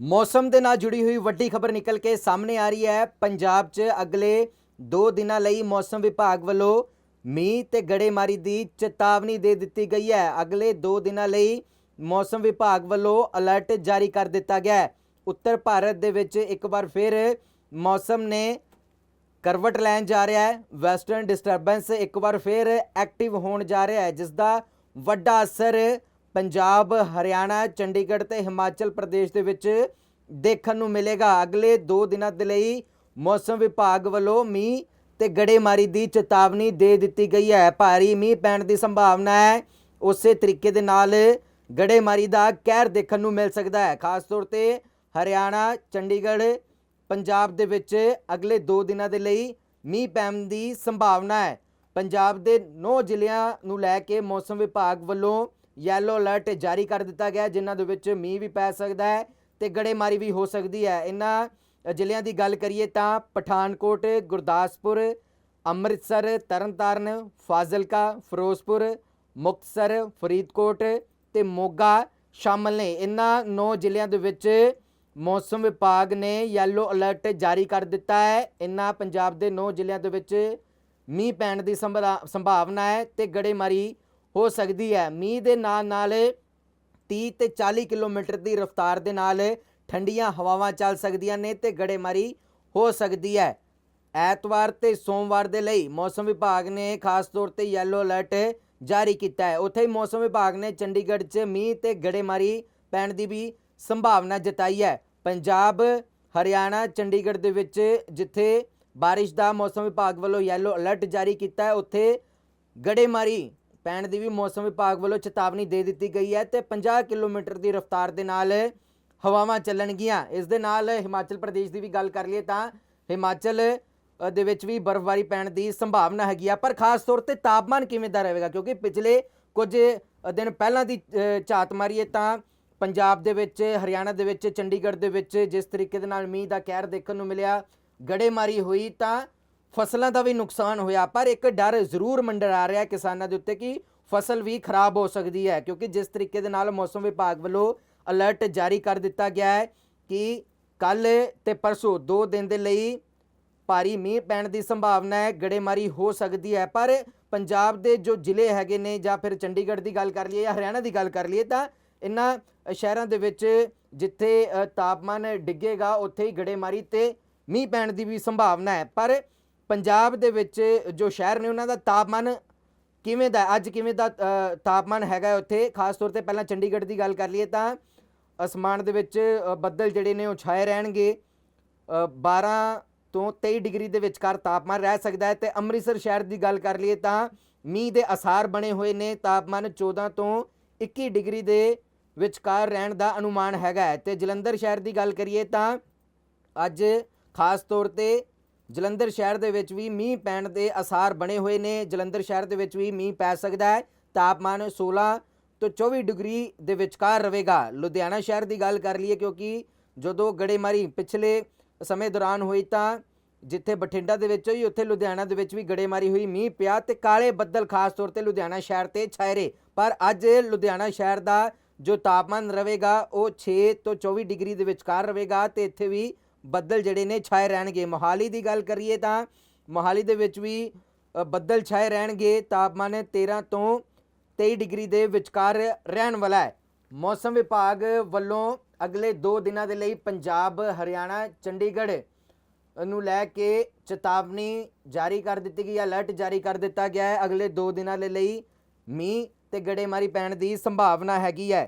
ਮੌਸਮ ਦੇ ਨਾਲ ਜੁੜੀ ਹੋਈ ਵੱਡੀ ਖਬਰ ਨਿਕਲ ਕੇ ਸਾਹਮਣੇ ਆ ਰਹੀ ਹੈ। ਪੰਜਾਬ 'ਚ ਅਗਲੇ 2 ਦਿਨਾਂ ਲਈ ਮੌਸਮ ਵਿਭਾਗ ਵੱਲੋਂ ਮੀਂਹ ਤੇ ਗੜੇਮਾਰੀ ਦੀ ਚੇਤਾਵਨੀ ਦੇ ਦਿੱਤੀ ਗਈ ਹੈ। ਅਗਲੇ 2 ਦਿਨਾਂ ਲਈ ਮੌਸਮ ਵਿਭਾਗ ਵੱਲੋਂ ਅਲਰਟ ਜਾਰੀ ਕਰ ਦਿੱਤਾ ਗਿਆ ਹੈ। ਉੱਤਰ ਭਾਰਤ ਦੇ ਵਿੱਚ ਇੱਕ ਵਾਰ ਫਿਰ ਮੌਸਮ ਨੇ ਕਰਵਟ ਲੈਣ ਜਾ ਰਿਹਾ ਹੈ। ਵੈਸਟਰਨ ਡਿਸਟਰਬੈਂਸ ਇੱਕ ਵਾਰ ਫਿਰ ਐਕਟਿਵ ਹੋਣ ਜਾ ਰਿਹਾ ਹੈ, ਜਿਸ ਦਾ ਵੱਡਾ ਅਸਰ ਪੰਜਾਬ, ਹਰਿਆਣਾ, ਚੰਡੀਗੜ੍ਹ ਤੇ ਹਿਮਾਚਲ ਪ੍ਰਦੇਸ਼ ਦੇ ਵਿੱਚ ਦੇਖਣ ਨੂੰ ਮਿਲੇਗਾ। ਅਗਲੇ 2 ਦਿਨਾਂ ਦੇ ਲਈ ਮੌਸਮ ਵਿਭਾਗ ਵੱਲੋਂ ਮੀਂਹ ਤੇ ਗੜੇਮਾਰੀ ਦੀ ਚੇਤਾਵਨੀ ਦੇ ਦਿੱਤੀ ਗਈ ਹੈ। ਭਾਰੀ ਮੀਂਹ ਪੈਣ ਦੀ ਸੰਭਾਵਨਾ ਹੈ। ਉਸੇ ਤਰੀਕੇ ਦੇ ਨਾਲ ਗੜੇਮਾਰੀ ਦਾ ਕਹਿਰ ਦੇਖਣ ਨੂੰ ਮਿਲ ਸਕਦਾ ਹੈ। ਖਾਸ ਤੌਰ ਤੇ ਹਰਿਆਣਾ, ਚੰਡੀਗੜ੍ਹ, ਪੰਜਾਬ ਦੇ ਵਿੱਚ ਅਗਲੇ 2 ਦਿਨਾਂ ਦੇ ਲਈ ਮੀਂਹ ਪੈਣ ਦੀ ਸੰਭਾਵਨਾ ਹੈ। ਪੰਜਾਬ ਦੇ 9 ਜ਼ਿਲ੍ਹਿਆਂ ਨੂੰ ਲੈ ਕੇ ਮੌਸਮ ਵਿਭਾਗ ਵੱਲੋਂ ਯੈਲੋ ਅਲਰਟ ਜਾਰੀ ਕਰ ਦਿੱਤਾ ਗਿਆ ਜਿਨ੍ਹਾਂ ਦੇ ਵਿੱਚ ਮੀਂਹ ਵੀ ਪੈ ਸਕਦਾ ਹੈ ਤੇ ਗੜੇਮਾਰੀ ਵੀ ਹੋ ਸਕਦੀ ਹੈ। ਇਹਨਾਂ ਜ਼ਿਲ੍ਹਿਆਂ ਦੀ ਗੱਲ ਕਰੀਏ ਤਾਂ ਪਠਾਨਕੋਟ, ਗੁਰਦਾਸਪੁਰ, ਅੰਮ੍ਰਿਤਸਰ, ਤਰਨਤਾਰਨ, ਫਾਜ਼ਿਲਕਾ, ਫਿਰੋਜ਼ਪੁਰ, ਮੁਕਤਸਰ, ਫਰੀਦਕੋਟ ਤੇ ਮੋਗਾ ਸ਼ਾਮਲ ਨੇ। ਇਹਨਾਂ 9 ਜ਼ਿਲ੍ਹਿਆਂ ਦੇ ਵਿੱਚ ਮੌਸਮ ਵਿਭਾਗ ਨੇ ਯੈਲੋ ਅਲਰਟ ਜਾਰੀ ਕਰ ਦਿੱਤਾ ਹੈ। ਇਹਨਾਂ ਪੰਜਾਬ ਦੇ 9 ਜ਼ਿਲ੍ਹਿਆਂ ਦੇ ਵਿੱਚ ਮੀਂਹ ਪੈਣ ਦੀ ਸੰਭਰਾ- ਸੰਭਾਵਨਾ ਹੈ ਤੇ ਗੜੇਮਾਰੀ ਹੋ ਸਕਦੀ ਹੈ। ਮੀਂਹ ਦੇ ਨਾਲ ਨਾਲ 30 ਤੇ 40 ਕਿਲੋਮੀਟਰ ਦੀ ਰਫ਼ਤਾਰ ਦੇ ਨਾਲ ਠੰਡੀਆਂ ਹਵਾਵਾਂ ਚੱਲ ਸਕਦੀਆਂ ਨੇ ਤੇ ਗੜੇਮਾਰੀ ਹੋ ਸਕਦੀ ਹੈ। ਐਤਵਾਰ ਤੇ ਸੋਮਵਾਰ ਦੇ ਲਈ ਮੌਸਮ ਵਿਭਾਗ ਨੇ ਖਾਸ ਤੌਰ ਤੇ ਯੈਲੋ ਅਲਰਟ ਜਾਰੀ ਕੀਤਾ ਹੈ। ਉੱਥੇ ਹੀ ਮੌਸਮ ਵਿਭਾਗ ਨੇ ਚੰਡੀਗੜ੍ਹ 'ਚ ਮੀਂਹ ਤੇ ਗੜੇਮਾਰੀ ਪੈਣ ਦੀ ਵੀ ਸੰਭਾਵਨਾ ਜਤਾਈ ਹੈ। ਪੰਜਾਬ, ਹਰਿਆਣਾ, ਚੰਡੀਗੜ੍ਹ ਦੇ ਵਿੱਚ ਜਿੱਥੇ ਬਾਰਿਸ਼ ਦਾ ਮੌਸਮ ਵਿਭਾਗ ਵੱਲੋਂ ਯੈਲੋ ਅਲਰਟ ਜਾਰੀ ਕੀਤਾ ਹੈ, ਉੱਥੇ ਗੜੇਮਾਰੀ ਪੈਣ ਦੀ ਵੀ ਮੌਸਮ ਵਿਭਾਗ ਵੱਲੋਂ ਚੇਤਾਵਨੀ ਦੇ ਦਿੱਤੀ ਗਈ ਹੈ ਤੇ 50 ਕਿਲੋਮੀਟਰ ਦੀ ਰਫ਼ਤਾਰ ਦੇ ਨਾਲ ਹਵਾਵਾਂ ਚੱਲਣਗੀਆਂ। ਇਸ ਦੇ ਨਾਲ ਹਿਮਾਚਲ ਪ੍ਰਦੇਸ਼ ਦੀ ਵੀ ਗੱਲ ਕਰ ਲਈਏ ਤਾਂ ਹਿਮਾਚਲ ਦੇ ਵਿੱਚ ਵੀ ਬਰਫ਼ਬਾਰੀ ਪੈਣ ਦੀ ਸੰਭਾਵਨਾ ਹੈਗੀ ਆ। ਪਰ ਖਾਸ ਤੌਰ ਤੇ ਤਾਪਮਾਨ ਕਿਵੇਂ ਦਾ ਰਹੇਗਾ? ਕਿਉਂਕਿ ਪਿਛਲੇ ਕੁਝ ਦਿਨ ਪਹਿਲਾਂ ਦੀ ਝਾਤ ਮਾਰੀਏ ਤਾਂ ਪੰਜਾਬ ਦੇ ਵਿੱਚ, ਹਰਿਆਣਾ ਦੇ ਵਿੱਚ, ਚੰਡੀਗੜ੍ਹ ਦੇ ਵਿੱਚ ਜਿਸ ਤਰੀਕੇ ਦੇ ਨਾਲ ਮੀਂਹ ਦਾ ਕਹਿਰ ਦੇਖਣ ਨੂੰ ਮਿਲਿਆ, ਗੜੇਮਾਰੀ ਹੋਈ ਤਾਂ ਫਸਲਾਂ ਦਾ ਵੀ ਨੁਕਸਾਨ ਹੋਇਆ, ਪਰ ਇੱਕ ਡਰ ਜ਼ਰੂਰ ਮੰਡਰ ਆ ਰਿਹਾ ਕਿਸਾਨਾਂ ਦੇ ਉੱਤੇ ਕਿ ਫਸਲ ਵੀ ਖਰਾਬ ਹੋ ਸਕਦੀ ਹੈ, ਕਿਉਂਕਿ ਜਿਸ ਤਰੀਕੇ ਦੇ ਨਾਲ ਮੌਸਮ ਵਿਭਾਗ ਵੱਲੋਂ ਅਲਰਟ ਜਾਰੀ ਕਰ ਦਿੱਤਾ ਗਿਆ ਹੈ ਕਿ ਕੱਲ ਤੇ ਪਰਸੋਂ ਦੋ ਦਿਨ ਦੇ ਲਈ ਭਾਰੀ ਮੀਂਹ ਪੈਣ ਦੀ ਸੰਭਾਵਨਾ ਹੈ, ਗੜੇਮਾਰੀ ਹੋ ਸਕਦੀ ਹੈ, ਪਰ ਪੰਜਾਬ ਦੇ ਜੋ ਜ਼ਿਲ੍ਹੇ ਹੈਗੇ ਨੇ ਜਾਂ ਫਿਰ ਚੰਡੀਗੜ੍ਹ ਦੀ ਗੱਲ ਕਰ ਲਈਏ ਜਾਂ ਹਰਿਆਣਾ ਦੀ ਗੱਲ ਕਰ ਲਈਏ ਤਾਂ ਇਹਨਾਂ ਸ਼ਹਿਰਾਂ ਦੇ ਵਿੱਚ ਜਿੱਥੇ ਤਾਪਮਾਨ ਡਿੱਗੇਗਾ, ਉੱਥੇ ਹੀ ਗੜੇਮਾਰੀ ਤੇ ਮੀਂਹ ਪੈਣ ਦੀ ਵੀ ਸੰਭਾਵਨਾ ਹੈ, ਪਰ ਪੰਜਾਬ ਦੇ ਵਿੱਚ ਜੋ ਸ਼ਹਿਰ ਨੇ ਉਹਨਾਂ ਦਾ ਤਾਪਮਾਨ ਕਿਵੇਂ ਦਾ ਅੱਜ ਕਿਵੇਂ ਦਾ ਤਾਪਮਾਨ ਹੈਗਾ ਉੱਥੇ? ਖਾਸ ਤੌਰ ਤੇ ਪਹਿਲਾਂ ਚੰਡੀਗੜ੍ਹ ਦੀ ਗੱਲ ਕਰ ਲਈਏ ਤਾਂ ਅਸਮਾਨ ਦੇ ਵਿੱਚ ਬੱਦਲ ਜਿਹੜੇ ਨੇ ਉਹ ਛਾਏ ਰਹਿਣਗੇ। ਅ, 12 ਤੋਂ 23 ਡਿਗਰੀ ਦੇ ਵਿਚਕਾਰ ਤਾਪਮਾਨ ਰਹਿ ਸਕਦਾ ਹੈ ਤੇ ਅੰਮ੍ਰਿਤਸਰ ਸ਼ਹਿਰ ਦੀ ਗੱਲ ਕਰ ਲਈਏ ਤਾਂ ਮੀਂਹ ਦੇ ਅਸਾਰ ਬਣੇ ਹੋਏ ਨੇ। ਤਾਪਮਾਨ 14 ਤੋਂ 21 ਡਿਗਰੀ ਦੇ ਵਿਚਕਾਰ ਰਹਿਣ ਦਾ ਅਨੁਮਾਨ ਹੈਗਾ ਹੈ ਤੇ ਜਲੰਧਰ ਸ਼ਹਿਰ ਦੀ ਗੱਲ ਕਰੀਏ ਤਾਂ ਅੱਜ ਖਾਸ ਤੌਰ ਤੇ ਜਲੰਧਰ ਸ਼ਹਿਰ ਦੇ ਵਿੱਚ ਵੀ ਮੀਂਹ ਪੈਣ ਦੇ ਅਸਾਰ ਬਣੇ ਹੋਏ ਨੇ। ਜਲੰਧਰ ਸ਼ਹਿਰ ਦੇ ਵਿੱਚ ਵੀ ਮੀਂਹ ਪੈ ਸਕਦਾ ਹੈ। ਤਾਪਮਾਨ 16 ਤੋਂ 24 ਡਿਗਰੀ ਦੇ ਵਿਚਕਾਰ ਰਹੇਗਾ। ਲੁਧਿਆਣਾ ਸ਼ਹਿਰ ਦੀ ਗੱਲ ਕਰ ਲਈਏ ਕਿਉਂਕਿ ਜਦੋਂ ਗੜੇਮਾਰੀ ਪਿਛਲੇ ਸਮੇਂ ਦੌਰਾਨ ਹੋਈ ਤਾਂ ਜਿੱਥੇ ਬਠਿੰਡਾ ਦੇ ਵਿੱਚ ਹੋਈ, ਉੱਥੇ ਲੁਧਿਆਣਾ ਦੇ ਵਿੱਚ ਵੀ ਗੜੇਮਾਰੀ ਹੋਈ, ਮੀਂਹ ਪਿਆ ਤੇ ਕਾਲੇ ਬੱਦਲ ਖਾਸ ਤੌਰ ਤੇ ਲੁਧਿਆਣਾ ਸ਼ਹਿਰ ਤੇ ਛਾਏ ਰਹੇ। ਪਰ ਅੱਜ ਲੁਧਿਆਣਾ ਸ਼ਹਿਰ ਦਾ ਜੋ ਤਾਪਮਾਨ ਰਹੇਗਾ, ਉਹ 6 ਤੋਂ 24 ਡਿਗਰੀ ਦੇ ਵਿਚਕਾਰ ਰਹੇਗਾ ਤੇ ਇੱਥੇ ਵੀ ਬੱਦਲ ਜਿਹੜੇ ਨੇ ਛਾਏ ਰਹਿਣਗੇ। ਮੋਹਾਲੀ ਦੀ ਗੱਲ ਕਰੀਏ ਤਾਂ ਮੋਹਾਲੀ ਦੇ ਵਿੱਚ ਵੀ ਬੱਦਲ ਛਾਏ ਰਹਿਣਗੇ। ਤਾਪਮਾਨ 13 ਤੋਂ 23 ਡਿਗਰੀ ਦੇ ਵਿਚਕਾਰ ਰਹਿਣ ਵਾਲਾ ਹੈ। ਮੌਸਮ ਵਿਭਾਗ ਵੱਲੋਂ ਅਗਲੇ 2 ਦਿਨਾਂ ਦੇ ਲਈ ਪੰਜਾਬ, ਹਰਿਆਣਾ, ਚੰਡੀਗੜ੍ਹ ਨੂੰ ਲੈ ਕੇ ਚੇਤਾਵਨੀ ਜਾਰੀ ਕਰ ਦਿੱਤੀ ਗਈ ਹੈ ਅਲਰਟ ਜਾਰੀ ਕਰ ਦਿੱਤਾ ਗਿਆ ਹੈ। ਅਗਲੇ 2 ਦਿਨਾਂ ਦੇ ਲਈ ਮੀਂਹ ਤੇ ਗੜੇਮਾਰੀ ਪੈਣ ਦੀ ਸੰਭਾਵਨਾ ਹੈਗੀ ਹੈ।